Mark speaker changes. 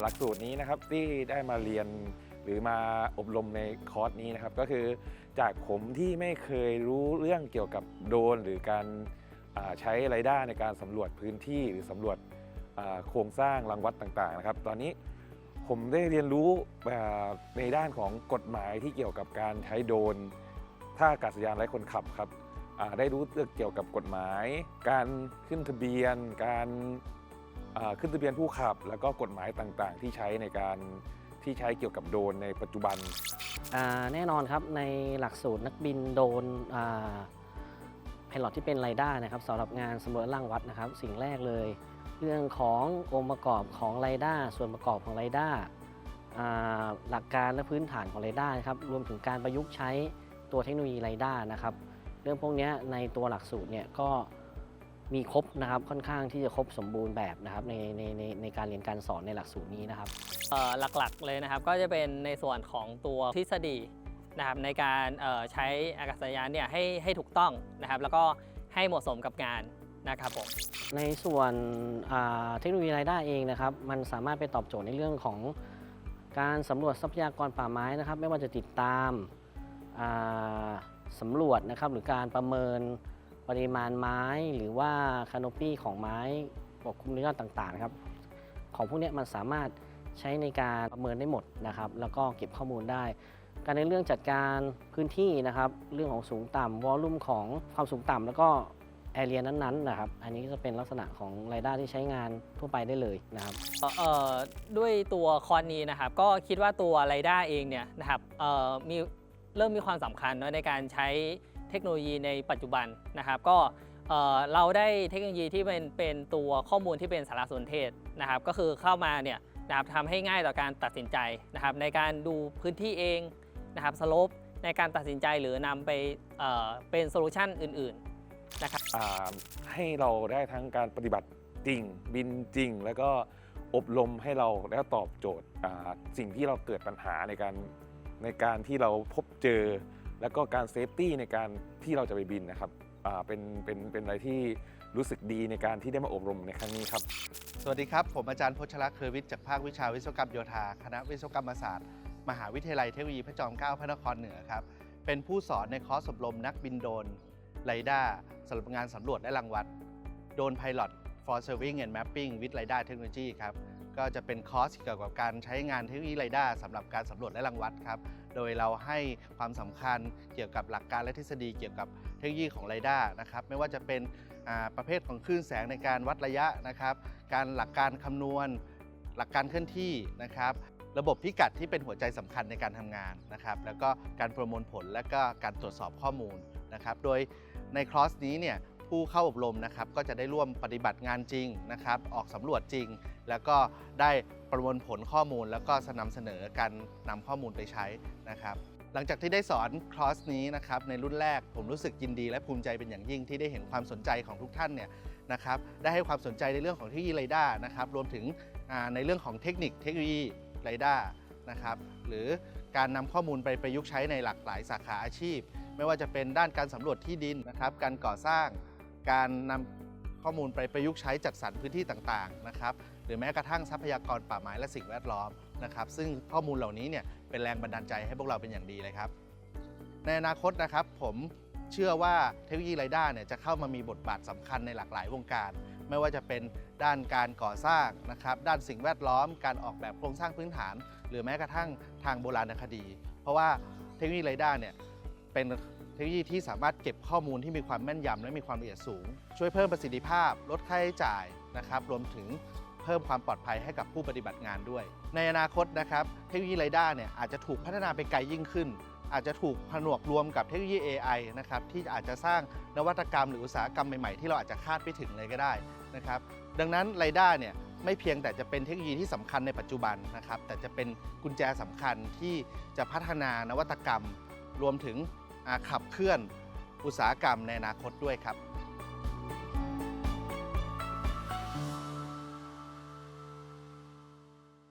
Speaker 1: หลักสูตรนี้นะครับที่ได้มาเรียนหรือมาอบรมในคอร์สนี้นะครับ ก็คือจากผมที่ไม่เคยรู้เรื่องเกี่ยวกับโดรนหรือการใช้ไรด้าในการสำรวจพื้นที่หรือสำรวจโครงสร้างรังวัดต่างๆนะครับ ตอนนี้ผมได้เรียนรู้ในด้านของกฎหมายที่เกี่ยวกับการใช้โดรนท่าอากาศยานไร้คนขับครับได้รู้เรื่องเกี่ยวกับกฎหมาย การขึ้นทะเบียน การ ขึ้นทะเบียนผู้ขับ แล้วก็กฎหมายต่างๆ ที่ใช้ในการที่ใช้เกี่ยวกับโดรนในปัจจุบัน
Speaker 2: อ่าแน่นอนครับในหลักสูตรนักบินโดรนพลอตที่เป็นไรด้านะครับสำหรับงานสำรวจล่างวัดนะครับ สิ่งแรกเลย เรื่องขององค์ประกอบของไรด้าส่วนประกอบของไรด้าหลักการและพื้นฐานของไรด้าครับรวมถึงการประยุกต์ใช้ตัวเทคโนโลยีไรด้านะครับ เรื่องพวกนี้ในตัวหลักสูตรเนี่ยก็ มีครบนะครับค่อนข้างที่จะครบสมบูรณ์แบบนะครับในในในในการเรียนการสอนในหลักสูตรนี้นะครับ
Speaker 3: เอ่อหลักๆเลยนะครับก็จะเป็นในส่วนของตัวทฤษฎีนะครับในการเอ่อใช้อากาศยานเนี่ยให้ให้ถูกต้องนะครับแล้วก็ให้เหมาะสมกับงานนะครับผม
Speaker 2: ในส่วนอ่าเทคโนโลยีรายได้เองนะครับมันสามารถไปตอบโจทย์ในเรื่องของการสำรวจทรัพยากรป่าไม้นะครับ ไม่ว่าจะติดตามอ่าสำรวจนะครับหรือการประเมิน ปริมาณไม้หรือว่าคานปี้ของไม้ปกคลุมในยอดต่างๆครับของพวกนี้มันสามารถใช้ในการประเมินได้หมดนะครับ แล้วก็เก็บข้อมูลได้ การในเรื่องจัดการพื้นที่นะครับ เรื่องของสูงต่ำวอลลุ่มของความสูงต่ำแล้วก็แอเรียนั้นๆนะครับ อันนี้จะเป็นลักษณะของรายได้ที่ใช้งานทั่วไปได้เลยนะครับ
Speaker 3: เอ่อด้วยตัวคอร์สนี้นะครับ ก็คิดว่าตัวไรด้าเองเนี่ยนะครับเอ่อมีเริ่มมีความสำคัญเนอะในการใช้ เทคโนโลยีในปัจจุบันนะครับก็เราได้เทคโนโลยีที่เป็นเป็นตัวข้อมูลที่เป็นสารสนเทศนะครับก็คือเข้ามาเนี่ยนะครับทำให้ง่ายต่อการตัดสินใจนะครับในการดูพื้นที่เองนะครับสโลปในการตัดสินใจหรือนำไปเเป็นโซลูชันอื่นๆนะครับ
Speaker 1: ให้เราได้ทั้งการปฏิบัติจริงบินจริง แล้วก็อบรมให้เราแล้วตอบโจทย์สิ่งที่เราเกิดปัญหาในการในการที่เราพบเจอ แล้วก็การเซฟตี้ในการที่เราจะไปบินนะครับเป็นเป็นเป็นอะไรที่รู้สึกดีในการที่ได้มาอบรมในครั้งนี้ครับ
Speaker 4: สวัสดีครับ ผมอาจารย์พชรเครือวิทย์จากภาควิชาวิศวกรรมโยธา คณะวิศวกรรมศาสตร์ มหาวิทยาลัยเทคโนโลยีพระจอมเกล้าพระนครเหนือครับ เป็นผู้สอนในคอร์สอบรมนักบินโดนไรด้าสำหรับงานสำรวจและรังวัดโดรน Pilot for Serving and Mapping with Radar Technology ครับ ก็จะเป็นคอร์สเกี่ยวกับการใช้งานเทคโนโลยีไรด้าสำหรับการสำรวจและรังวัดครับ โดยเราให้ความสำคัญเกี่ยวกับหลักการและทฤษฎีเกี่ยวกับเทคโนโลยีของไรด้านะครับ ไม่ว่าจะเป็นประเภทของคลื่นแสงในการวัดระยะนะครับ การหลักการคำนวณ หลักการเคลื่อนที่นะครับ ระบบพิกัดที่เป็นหัวใจสำคัญในการทำงานนะครับ แล้วก็การประมวลผลและก็การตรวจสอบข้อมูลนะครับ โดยในคลอสนี้เนี่ย ผู้เข้าอบรมนะครับก็จะได้ร่วมปฏิบัติงานจริงนะครับออกสำรวจจริง แล้วก็ได้ประมวลผลข้อมูล แล้วก็นำเสนอการนำข้อมูลไปใช้นะครับหลังจากที่ได้สอนคลอสนี้นะครับในรุ่นแรกผมรู้สึกยินดีและภูมิใจเป็นอย่างยิ่งที่ได้เห็นความสนใจของทุกท่านเนี่ยนะครับได้ให้ความสนใจในเรื่องของเทคโนโลยีไรด้านะครับรวมถึงในเรื่องของเทคนิคเทคโนโลยีไรด้านะครับหรือการนำข้อมูลไปประยุกต์ใช้ในหลากหลายสาขาอาชีพ ไม่ว่าจะเป็นด้านการสำรวจที่ดินนะครับการก่อสร้าง การนำข้อมูลไปประยุกต์ใช้จัดสรรพื้นที่ต่างๆนะครับหรือแม้กระทั่งทรัพยากรป่าไม้และสิ่งแวดล้อมนะครับซึ่งข้อมูลเหล่านี้เนี่ยเป็นแรงบันดาลใจให้พวกเราเป็นอย่างดีเลยครับ ในอนาคตนะครับผมเชื่อว่าเทคโนโลยีไรด้าเนี่ยจะเข้ามามีบทบาทสำคัญในหลากหลายวงการ ไม่ว่าจะเป็นด้านการก่อสร้างนะครับด้านสิ่งแวดล้อม การออกแบบโครงสร้างพื้นฐาน หรือแม้กระทั่งทางโบราณคดี เพราะว่าเทคโนโลยีไรด้าเนี่ยเป็น ทคโนโลยีที่สามารถเก็บข้อมูลที่มีความแม่นยำและมีความละเอียดสูง ช่วยเพิ่มประสิทธิภาพ ลดค่าใช้จ่ายนะครับรวมถึงเพิ่มความปลอดภัยให้กับผู้ปฏิบัติงานด้วย ในอนาคตนะครับเทคโนโลยีไรด้าเนี่ยอาจจะถูกพัฒนาไปไกลยิ่งขึ้น อาจจะถูกผนวกรวมกับเทคโนโลยี AI นะครับที่อาจจะสร้างนวัตกรรมหรืออุตสาหกรรมใหม่ๆ ที่เราอาจจะคาดไม่ถึงเลยก็ได้นะครับดังนั้นไรด้าเนี่ยไม่เพียงแต่จะเป็นเทคโนโลยีที่สำคัญในปัจจุบันนะครับแต่จะเป็นกุญแจสำคัญที่จะพัฒนานวัตกรรม รวมถึง ขับเคลื่อนอุตสาหกรรมในอนาคตด้วยครับ